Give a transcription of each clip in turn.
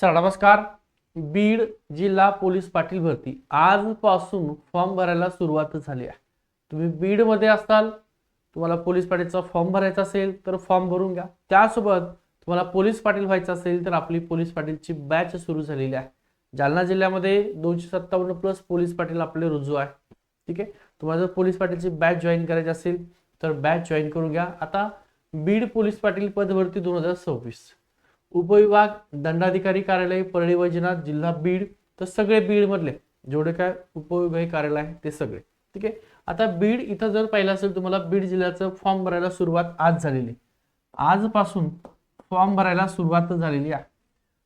चला नमस्कार. बीड जिल्हा पोलीस पाटील भरती. आजपासून फॉर्म भरायला सुरुवात झाली आहे. तुम्ही बीडमध्ये असाल तुम्हाला पोलीस पाटीलचा फॉर्म भरायचा असेल तर फॉर्म भरून घ्या. त्यासोबत तुम्हाला पोलीस पाटील व्हायचं असेल तर आपली पोलीस पाटीलची बॅच सुरू झालेली आहे. जालना जिल्ह्यामध्ये दोनशे सत्तावन्न प्लस पोलीस पाटील आपले रुजू आहे. ठीक आहे? तुम्हाला जर पोलीस पाटीलची बॅच जॉईन करायची असेल तर बॅच जॉईन करून घ्या. आता बीड पोलीस पाटील पदभरती दोन हजार सव्वीस. उपविभाग दंडाधिकारी कार्यालय परळी वैजनाथ जिल्हा बीड तर सगळे बीड मधले जेवढे काय उपविभागीय कार्यालय आहे ते सगळे. ठीक आहे? आता बीड इथं जर पाहिलं असेल तुम्हाला बीड जिल्ह्याचं फॉर्म भरायला सुरुवात आज झालेली. आजपासून फॉर्म भरायला सुरुवात झालेली आहे.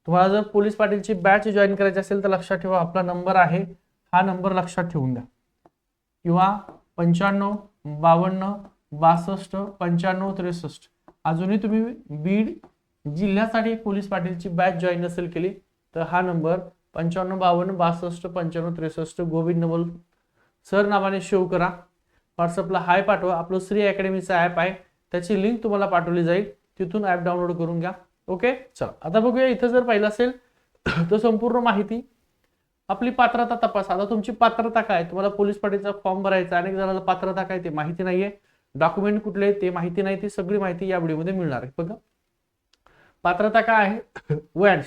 तुम्हाला जर पोलीस पाटीलची बॅच जॉईन करायची असेल तर लक्षात ठेवा आपला नंबर आहे. हा नंबर लक्षात ठेवून द्या. किंवा पंच्याण्णव बावन्न बासष्ट पंच्याण्णव त्रेसष्ट. अजूनही तुम्ही बीड जिल्ह्यासाठी पोलीस पाटीलची बॅच जॉईन नसेल केली तर हा नंबर पंच्याण्णव बावन्न बासष्ट पंच्याण्णव त्रेसष्ट गोविंद नवल सर नावाने शो करा. व्हॉट्सअपला हाय पाठवा. आपलं श्री अकॅडमीचं ॲप आहे. त्याची लिंक तुम्हाला पाठवली जाईल. तिथून ॲप डाउनलोड करून घ्या. ओके चला. आता बघूया इथं जर पाहिलं असेल तर संपूर्ण माहिती. आपली पात्रता तपास. आता तुमची पात्रता काय? तुम्हाला पोलीस पाटीलचा फॉर्म भरायचा अनेक जणांना पात्रता काय ते माहिती नाहीये. डॉक्युमेंट कुठले ते माहिती नाही. ती सगळी माहिती या व्हिडिओमध्ये मिळणार आहे. बघा. पात्रता काय आहे? वॅन्स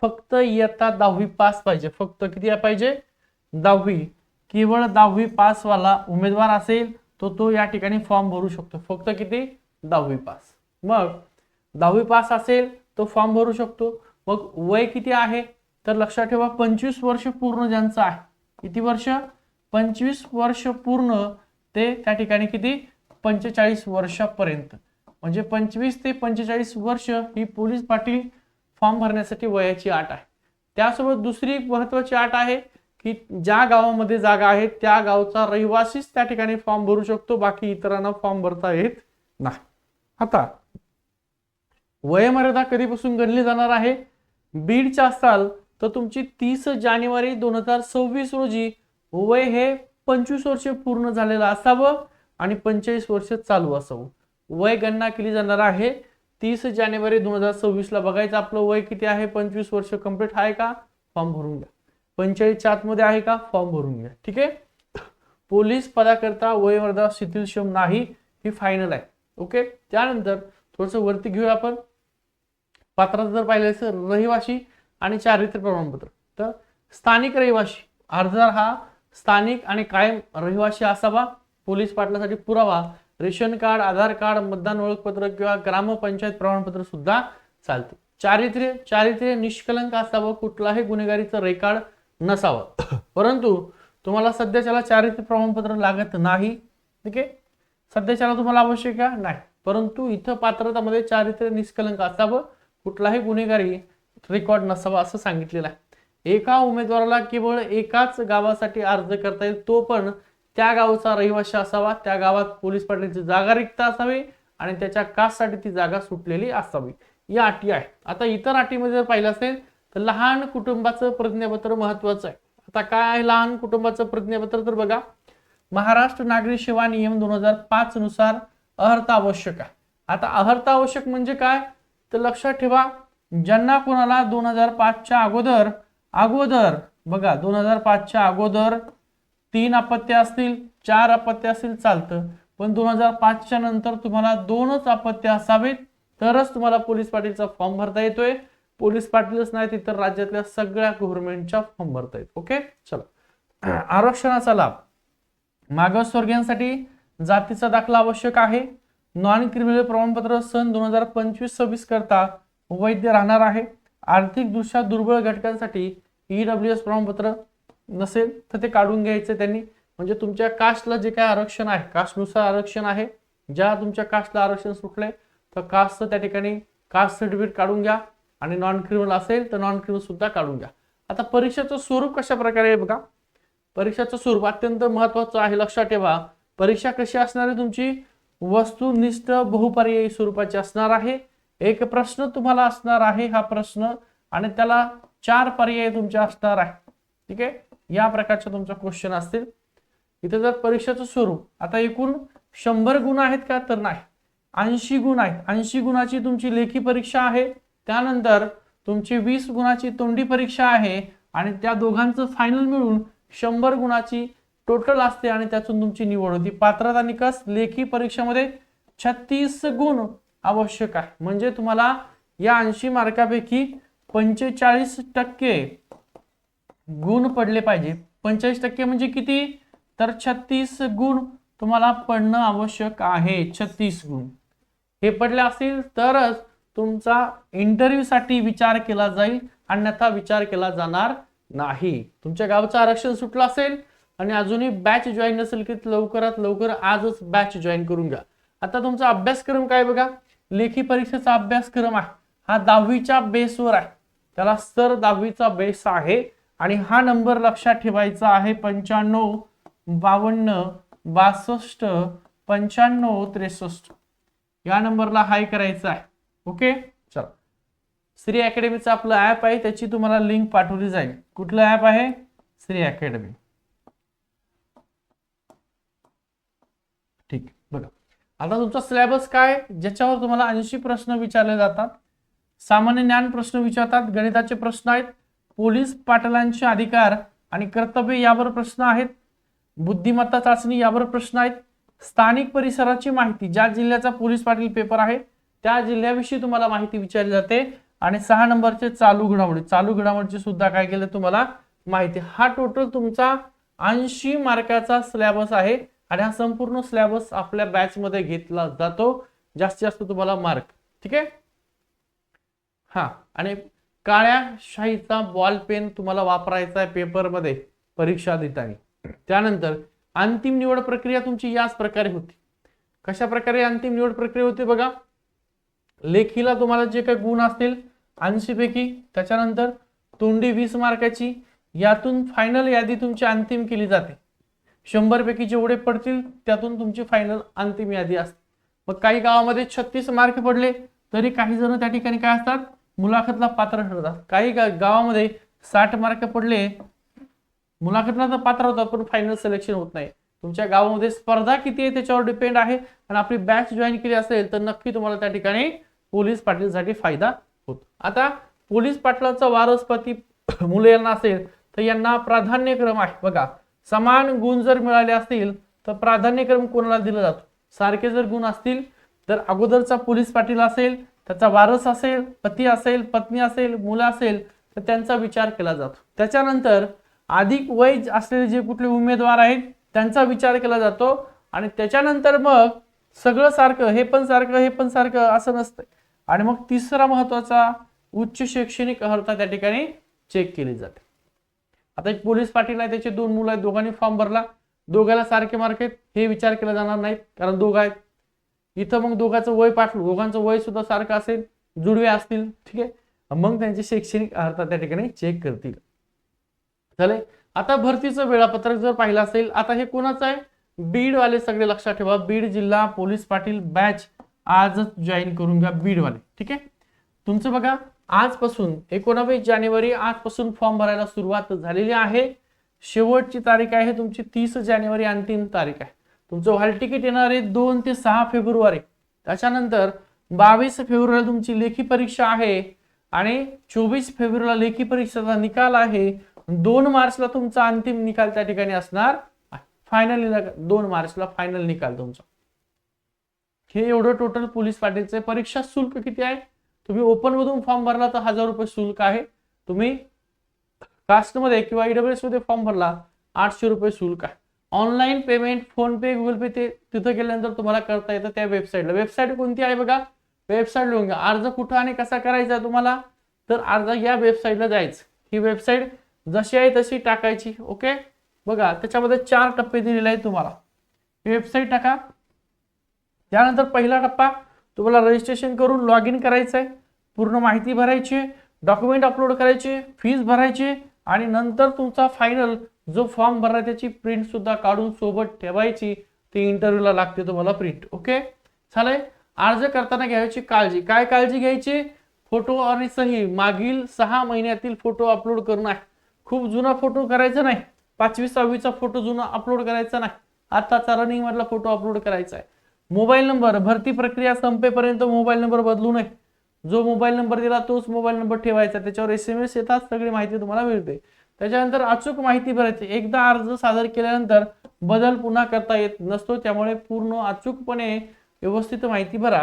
फक्त इयत्ता दहावी पास पाहिजे. फक्त किती पाहिजे? दहावी. केवळ दहावी पासवाला उमेदवार असेल तो तो या ठिकाणी फॉर्म भरू शकतो. फक्त किती? दहावी पास. मग दहावी पास असेल तो फॉर्म भरू शकतो. मग वय किती आहे? तर लक्षात ठेवा पंचवीस वर्ष पूर्ण ज्यांचं आहे. किती वर्ष? पंचवीस वर्ष पूर्ण ते त्या ठिकाणी किती? पंचेचाळीस वर्षापर्यंत. म्हणजे पंचवीस ते पंचेचाळीस वर्ष ही पोलीस पाटील फॉर्म भरण्यासाठी वयाची अट आहे. त्यासोबत दुसरी एक महत्वाची अट आहे की ज्या गावामध्ये जागा आहे त्या गावचा रहिवासीच त्या ठिकाणी फॉर्म भरू शकतो बाकी इतरांना फॉर्म भरता येत नाही. आता वयमर्यादा कधीपासून गणली जाणार आहे? बीडच्या असाल तर तुमची तीस जानेवारी दोन हजार सव्वीस रोजी वय हे पंचवीस वर्ष पूर्ण झालेलं असावं आणि पंचेचाळीस वर्ष चालू असावं. वय गणना केली जाणार आहे. तीस जानेवारी दोन हजार सव्वीसला बघायचं आपलं वय किती आहे पंचवीस वर्ष कंप्लीट आहे का? फॉर्म भरून घ्या. पंचेचाळीसच्या आतमध्ये आहे का? फॉर्म भरून घ्या. ठीक आहे? पोलीस पदाकरता वयवर्धा शिथिलक्षम नाही ही फायनल आहे. ओके? त्यानंतर थोडंसं वरती घेऊया आपण. पात्रात जर पाहिलं असेल रहिवाशी आणि चारित्र्य प्रमाणपत्र. तर स्थानिक रहिवाशी अर्जदार हा स्थानिक आणि कायम रहिवाशी असावा. पोलीस पाटलासाठी पुरावा. रेशन कार्ड आधार कार्ड मतदान ओळखपत्र किंवा ग्रामपंचायत प्रमाणपत्र सुद्धा चालते. चारित्र्य चारित्र्य निष्कलंक असावं कुठलाही गुन्हेगारीचं रेकॉर्ड नसावं. परंतु तुम्हाला सध्याच्याला चारित्र्य प्रमाणपत्र लागत नाही ठीक आहे? सध्याच्याला तुम्हाला आवश्यक आहे नाही. परंतु इथं पात्रतामध्ये चारित्र्य निष्कलंक असावं कुठलाही गुन्हेगारी रेकॉर्ड नसावा असं सांगितलेलं आहे. एका उमेदवाराला केवळ एकाच गावासाठी अर्ज करता येईल तो पण त्या गावचा रहिवाशी असावा त्या गावात पोलीस पाटीलची जागा रिक्त असावी आणि त्याच्या कास्टसाठी ती जागा सुटलेली असावी. या अटी आहे आता इतर अटीमध्ये जर पाहिलं असेल तर लहान कुटुंबाचं प्रतिज्ञापत्र महत्वाचं आहे. आता काय आहे लहान कुटुंबाचं प्रतिज्ञापत्र तर बघा महाराष्ट्र नागरी सेवा नियम दोन हजार पाच नुसार अर्हता आवश्यक आहे. आता अर्हता आवश्यक म्हणजे काय? तर लक्षात ठेवा ज्यांना कोणाला दोन हजार पाचच्या अगोदर अगोदर बघा दोन हजार पाचच्या अगोदर तीन अपत्य असतील चार अपत्य असतील चालतं. पण दोन हजार पाचच्या नंतर तुम्हाला दोनच अपत्य असावेत तरच तुम्हाला पोलीस पाटीलचा फॉर्म भरता येतोय. पोलीस पाटीलच नाही तर राज्यातल्या सगळ्या गव्हर्नमेंटच्या फॉर्म भरता येत. ओके? चला. आरक्षणाचा लाभ. मागासवर्गीयांसाठी जातीचा दाखला आवश्यक आहे. नॉन क्रिमिनल प्रमाणपत्र सन दोन हजार पंचवीस सव्वीस करता वैध राहणार आहे. आर्थिकदृष्ट्या दुर्बळ घटकांसाठी ईडब्ल्यू एस प्रमाणपत्र नसेल तर ते काढून घ्यायचं त्यांनी. म्हणजे तुमच्या कास्टला जे काय आरक्षण आहे कास्टनुसार आरक्षण आहे ज्या तुमच्या कास्टला आरक्षण सुटलंय तर कास्टचं त्या ठिकाणी कास्ट सर्टिफिकेट काढून घ्या. आणि नॉन क्रिमिनल असेल तर नॉन क्रिमिनल सुद्धा काढून घ्या. आता परीक्षेचं स्वरूप कशा प्रकारे आहे बघा. परीक्षाचं स्वरूप अत्यंत महत्वाचं आहे. लक्षात ठेवा परीक्षा कशी असणार आहे तुमची? वस्तुनिष्ठ बहुपर्यायी स्वरूपाची असणार आहे. एक प्रश्न तुम्हाला असणार आहे हा प्रश्न. आणि त्याला चार पर्याय तुमचे असणार आहे. ठीक आहे? या प्रकारचे तुमच्या क्वेश्चन असतील. इथे जर परीक्षेचं स्वरूप आता एकूण शंभर गुण आहेत का? तर नाही. ऐंशी गुण आहेत. ऐंशी गुणाची तुमची लेखी परीक्षा आहे. त्यानंतर तुमची वीस गुणाची तोंडी परीक्षा आहे. आणि त्या दोघांचं फायनल मिळून शंभर गुणाची टोटल असते आणि त्यातून तुमची निवड होती. पात्रता निकष लेखी परीक्षेमध्ये छत्तीस गुण आवश्यक आहे. म्हणजे तुम्हाला या ऐंशी मार्कापैकी पंचेचाळीस टक्के गुण पडले पाहिजे. पंचेचाळीस टक्के म्हणजे किती? तर छत्तीस गुण तुम्हाला पडणं आवश्यक आहे. छत्तीस गुण. हे पडले असतील तरच तुमचा इंटरव्ह्यूसाठी विचार केला जाईल. अन्यथा विचार केला जाणार नाही. तुमच्या गावचं आरक्षण सुटलं असेल आणि अजूनही बॅच जॉईन नसेल की लवकरात लवकर आजच बॅच जॉईन करून घ्या. आता तुमचा अभ्यासक्रम काय बघा? लेखी परीक्षेचा अभ्यासक्रम आहे. हा दहावीच्या बेसवर आहे. त्याला सर दहावीचा बेस आहे. आणि हा नंबर लक्षात ठेवायचा आहे पंच्याण्णव बावन्न बासष्ट पंच्याण्णव त्रेसष्ट. या नंबरला हाय करायचा आहे. ओके? चला. श्री अकॅडमीचं आपलं ॲप आहे त्याची तुम्हाला लिंक पाठवली जाईल. कुठलं ॲप आहे? श्री अकॅडमी. ठीक बघा. आता तुमचा सिलेबस काय? ज्याच्यावर तुम्हाला ऐंशी प्रश्न विचारले जातात. सामान्य ज्ञान प्रश्न विचारतात गणिताचे प्रश्न आहेत पोलीस पाटलांचे अधिकार आणि कर्तव्य यावर प्रश्न आहेत. बुद्धिमत्ता चाचणी यावर प्रश्न आहेत. स्थानिक परिसराची माहिती ज्या जिल्ह्याचा पोलीस पाटील पेपर आहे त्या जिल्ह्याविषयी तुम्हाला माहिती विचारली जाते. आणि सहा नंबरचे चालू घडामोडी चालू घडामोडीची सुद्धा काय केलं तुम्हाला माहिती. हा टोटल तुमचा ऐंशी मार्काचा स्लॅबस आहे आणि हा संपूर्ण स्लॅबस आपल्या बॅचमध्ये घेतला जातो. जास्तीत जास्त तुम्हाला मार्क ठीक आहे? हा. आणि काळ्या शाईचा बॉल पेन तुम्हाला वापरायचा आहे पेपरमध्ये परीक्षा देताना. त्यानंतर अंतिम निवड प्रक्रिया तुमची याच प्रकारे होती. कशा प्रकारे अंतिम निवड प्रक्रिया होती बघा? लेखीला तुम्हाला जे काही गुण असतील ऐंशी पैकी त्याच्यानंतर तोंडी वीस मार्काची यातून फायनल यादी तुमची अंतिम केली जाते. शंभर पैकी जेवढे पडतील त्यातून तुमची फायनल अंतिम यादी असते. मग काही गावामध्ये छत्तीस मार्क पडले तरी काही जण त्या ठिकाणी काय असतात? मुलाखतला पात्र ठरतात. काही गावामध्ये साठ मार्क पडले मुलाखतला तर पात्र होतात पण फायनल सिलेक्शन होत नाही. तुमच्या गावामध्ये स्पर्धा किती आहे त्याच्यावर डिपेंड आहे. आणि आपली बॅच जॉईन केली असेल तर नक्की तुम्हाला त्या ठिकाणी पोलीस पाटीलसाठी फायदा होतो. आता पोलीस पाटलाचा वारसपती मुले यांना असेल तर यांना प्राधान्यक्रम आहे. बघा समान गुण जर मिळाले असतील तर प्राधान्यक्रम कोणाला दिला जातो? सारखे जर गुण असतील तर अगोदरचा पोलीस पाटील असेल त्याचा वारस असेल पती असेल पत्नी असेल मुलं असेल तर त्यांचा विचार केला जातो. त्याच्यानंतर अधिक वय असलेले जे कुठले उमेदवार आहेत त्यांचा विचार केला जातो आणि त्याच्यानंतर मग सगळं सारखं हे पण सारखं हे पण सारखं असं नसतं आणि मग तिसरा महत्त्वाचा उच्च शैक्षणिक अर्हता त्या ठिकाणी चेक केली जाते. आता एक पोलीस पाटील आहे त्याचे दोन मुलं आहेत दोघांनी फॉर्म भरला. दोघाला सारखे मार्क आहेत हे विचार केला जाणार नाहीत कारण दोघं आहेत. इथं मग दोघांचं वय पाठवू दोघांचं वय सुद्धा सारखं असेल जुडवे असतील ठीक आहे? मग त्यांची शैक्षणिक अर्हता त्या ठिकाणी चेक करतील. चालेल आता भरतीचं वेळापत्रक जर पाहिलं असेल आता हे कोणाचं आहे? बीड वाले सगळे लक्षात ठेवा. बीड जिल्हा पोलीस पाटील बॅच आजच जॉईन करून घ्या बीड वाले ठीक आहे? तुमचं बघा आजपासून एकोणावीस जानेवारी आजपासून फॉर्म भरायला सुरुवात झालेली आहे. शेवटची तारीख आहे तुमची तीस जानेवारी अंतिम तारीख आहे. तुमचं हॉल तिकीट येणार आहे दोन ते सहा फेब्रुवारी. त्याच्यानंतर बावीस फेब्रुवारीला तुमची लेखी परीक्षा आहे आणि चोवीस फेब्रुवारीला लेखी परीक्षेचा निकाल आहे. दोन मार्चला तुमचा अंतिम निकाल त्या ठिकाणी असणार फायनल दोन मार्चला फायनल निकाल तुमचा. हे एवढं टोटल पोलीस पाटीलचे परीक्षा शुल्क किती आहे? तुम्ही ओपन मधून फॉर्म भरला तर हजार रुपये शुल्क आहे. तुम्ही कास्टमध्ये किंवा ईडब्ल्यूएसमध्ये फॉर्म भरला आठशे रुपये शुल्क आहे. Online payment PhonePe Google Pay ते तिथं गेल्यानंतर तुम्हाला करता येतं त्या वेबसाईटला. वेबसाईट कोणती आहे बघा? वेबसाईट लिहून घ्या. अर्ज कुठं आणि कसा करायचा आहे तुम्हाला? तर अर्ज या वेबसाईटला जायचं. ही वेबसाईट जशी आहे तशी टाकायची. ओके? बघा त्याच्यामध्ये चार टप्पे दिलेले आहेत तुम्हाला. वेबसाईट टाका. त्यानंतर पहिला टप्पा तुम्हाला रजिस्ट्रेशन करून लॉग इन करायचं आहे. पूर्ण माहिती भरायची डॉक्युमेंट अपलोड करायचे फीज भरायची आणि नंतर तुमचा फायनल जो फॉर्म भरला त्याची प्रिंट सुद्धा काढून सोबत ठेवायची. ती इंटरव्ह्यूला लागते तुम्हाला प्रिंट ओके चालेल? अर्ज करताना घ्यायची काळजी. काय काळजी घ्यायची? फोटो आणि सही. मागील सहा महिन्यातील फोटो अपलोड करू आहे. खूप जुना फोटो करायचा नाही. पाचवी सहावीचा फोटो जुना अपलोड करायचा नाही. आताचा रनिंग मधला फोटो अपलोड करायचा आहे. मोबाईल नंबर भरती प्रक्रिया संपेपर्यंत मोबाईल नंबर बदलू नये. जो मोबाईल नंबर दिला तोच मोबाईल नंबर ठेवायचा. त्याच्यावर एस एम एस येतात. सगळी माहिती तुम्हाला मिळते. त्याच्यानंतर अचूक माहिती भरायची. एकदा अर्ज सादर केल्यानंतर बदल पुन्हा करता येत नसतो त्यामुळे पूर्ण अचूकपणे व्यवस्थित माहिती भरा.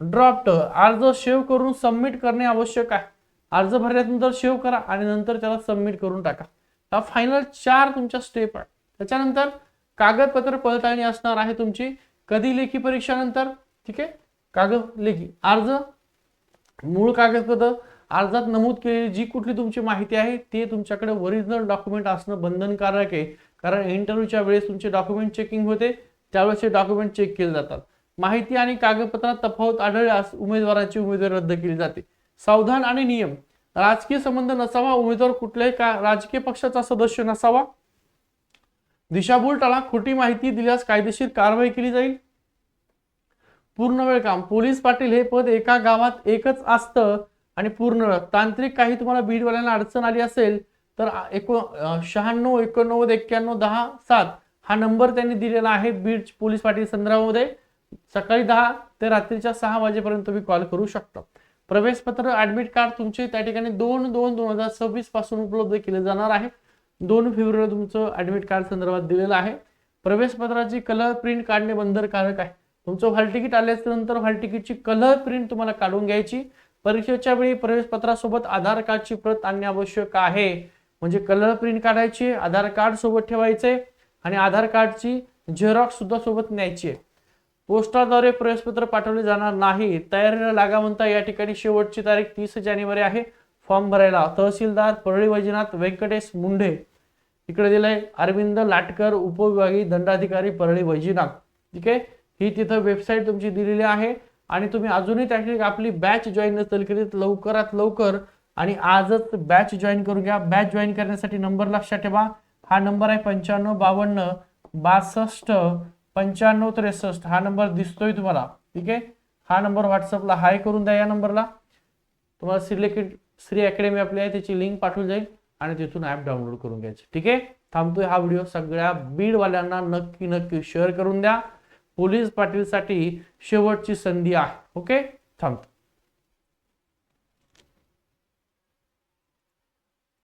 ड्रॉफ्ट अर्ज सेव्ह करून सबमिट करणे आवश्यक आहे. अर्ज भरल्यानंतर सेव्ह करा आणि नंतर त्याला सबमिट करून टाका. हा फायनल चार तुमच्या स्टेप आहे त्याच्यानंतर कागदपत्र पडताळणी असणार आहे तुमची. कधी लेखी परीक्षानंतर? ठीक आहे? कागद लेखी. अर्ज मूळ कागदपत्र अर्जात नमूद केलेली जी कुठली तुमची माहिती आहे ते तुमच्याकडे ओरिजिनल डॉक्युमेंट असणं बंधनकारक आहे. कारण इंटरव्ह्यूच्या वेळेस तुमचे डॉक्युमेंट चेकिंग होते त्यावेळेस हे डॉक्युमेंट चेक केले जातात. माहिती आणि कागदपत्रात तफावत आढळल्यास उमेदवाराची उमेदवारी रद्द केली जाते. सावधान आणि नियम. राजकीय संबंध नसावा उमेदवार कुठल्याही का राजकीय पक्षाचा सदस्य नसावा. दिशाभूल टाळा खोटी माहिती दिल्यास कायदेशीर कारवाई केली जाईल. पूर्ण वेळ काम. पोलीस पाटील हे पद एका गावात एकच असतं आणि पूर्ण तांत्रिक काही तुम्हाला बीडवाल्यांना अडचण आली असेल तर एको शहाण्णव एकोणनव्वद एक्क्याण्णव दहा सात हा नंबर त्यांनी दिलेला आहे बीड पोलीस पाटील संदर्भामध्ये. सकाळी दहा ते रात्रीच्या सहा वाजेपर्यंत तुम्ही कॉल करू शकता. प्रवेशपत्र ऍडमिट कार्ड तुमचे त्या ठिकाणी दोन दोन दोन हजार सव्वीसपासून उपलब्ध केले जाणार आहे. दोन फेब्रुवारी तुमचं ऍडमिट कार्ड संदर्भात दिलेलं आहे. प्रवेशपत्राची कलर प्रिंट काढणे बंधनकारक आहे. तुमचं हॉल तिकीट आल्याच्यानंतर तिकीटची कलर प्रिंट तुम्हाला काढून घ्यायची. परीक्षेच्या वेळी प्रवेशपत्रासोबत आधार कार्डची प्रत आणणे आवश्यक आहे. म्हणजे कलर प्रिंट काढायची आधार कार्ड सोबत ठेवायचे आणि आधार कार्डची झेरॉक्स सुद्धा सोबत न्यायची. पोस्टाद्वारे प्रवेशपत्र पाठवले जाणार नाही. तयारीला लागा म्हणता या ठिकाणी शेवटची तारीख तीस जानेवारी आहे. फॉर्म भरायला तहसीलदार परळी वैजनाथ व्यंकटेश मुंढे. इकडे दिलंय अरविंद लाटकर उपविभागीय दंडाधिकारी परळी वैजनाथ. ठीक आहे? ही तिथं वेबसाईट तुमची दिलेली आहे. आणि तुम्ही अजूनही त्या आपली बॅच जॉईन नसेल केली तर लवकरात लवकर आणि आजच बॅच जॉईन करून घ्या. बॅच जॉईन करण्यासाठी नंबर लक्षात ठेवा. हा नंबर आहे पंच्याण्णव बावन्न बासष्ट पंच्याण्णव त्रेसष्ट. हा नंबर दिसतोय तुम्हाला. ठीक आहे? हा नंबर व्हॉट्सअपला हाय करून द्या या नंबरला तुम्हाला सिलेक्टेड श्री अकॅडमी आपली आहे त्याची लिंक पाठवली जाईल आणि तिथून ॲप डाउनलोड करून घ्यायची. ठीक आहे? थांबतोय हा व्हिडिओ सगळ्या बीडवाल्यांना नक्की नक्की शेअर करून द्या. पोलीस पाटीलसाठी शेवटची संधी आहे. ओके? थांबतो